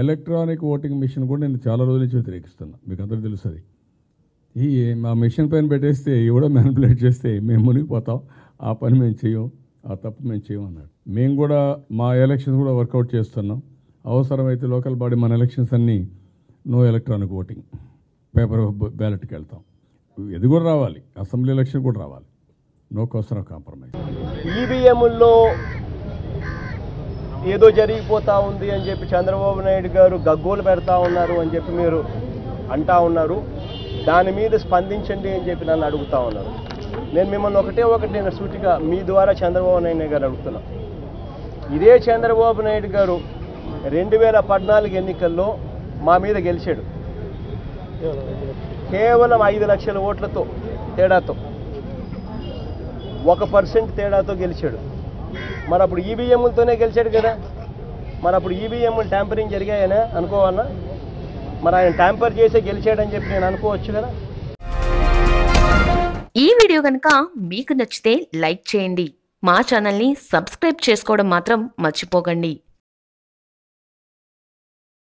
Electronic voting machine కూడా నేను చాలా రోజుల నుంచి వ్యతిరేకిస్తున్నా. మీకు అందరికీ తెలుసు అది. ఈ మా మిషన్ పైన పెట్టేస్తే ఎవడో మ్యానిపులేట్ చేస్తే మేము మునిగిపోతాం. ఆ పని మేము చేయం ఆ తప్పు మేము చేయం అన్నాడు. మేము కూడా మా ఎలక్షన్స్ కూడా వర్కౌట్ చేస్తున్నాం. అవసరమైతే లోకల్ బాడీ మన ఎలక్షన్స్ అన్నీ నో ఎలక్ట్రానిక్ ఓటింగ్ పేపర్ బ్యాలెట్కి వెళ్తాం. ఇది కూడా రావాలి. అసెంబ్లీ ఎలక్షన్ కూడా రావాలి. నో కోసం కాంప్రమైజ్ ఈవీఎంలో ఏదో జరిగిపోతూ ఉంది అని చెప్పి చంద్రబాబు నాయుడు గారు గగ్గోలు పెడతా ఉన్నారు అని చెప్పి మీరు అంటా ఉన్నారు. దాని మీద స్పందించండి అని చెప్పి నన్ను అడుగుతా ఉన్నారు. నేను మిమ్మల్ని ఒకటే ఒకటి నేను సూటిగా మీ ద్వారా చంద్రబాబు నాయుడు గారు అడుగుతున్నా. ఇదే చంద్రబాబు నాయుడు గారు రెండు వేల పద్నాలుగు ఎన్నికల్లో మా మీద గెలిచాడు. కేవలం ఐదు లక్షల ఓట్లతో తేడాతో ఒక పర్సెంట్ తేడాతో గెలిచాడు. మరి అప్పుడు ఈవీఎంలతోనే గెలిచాడు కదా. మరి అప్పుడు ఈవీఎంలు ట్యాంపరింగ్ జరిగాయనే అనుకోవాలన్నా మరి ఆయన ట్యాంపర్ చేసే గెలిచాడని చెప్పి నేను అనుకోవచ్చు కదా. ఈ వీడియో కనుక మీకు నచ్చితే లైక్ చేయండి. మా ఛానల్ని సబ్స్క్రైబ్ చేసుకోవడం మాత్రం మర్చిపోకండి.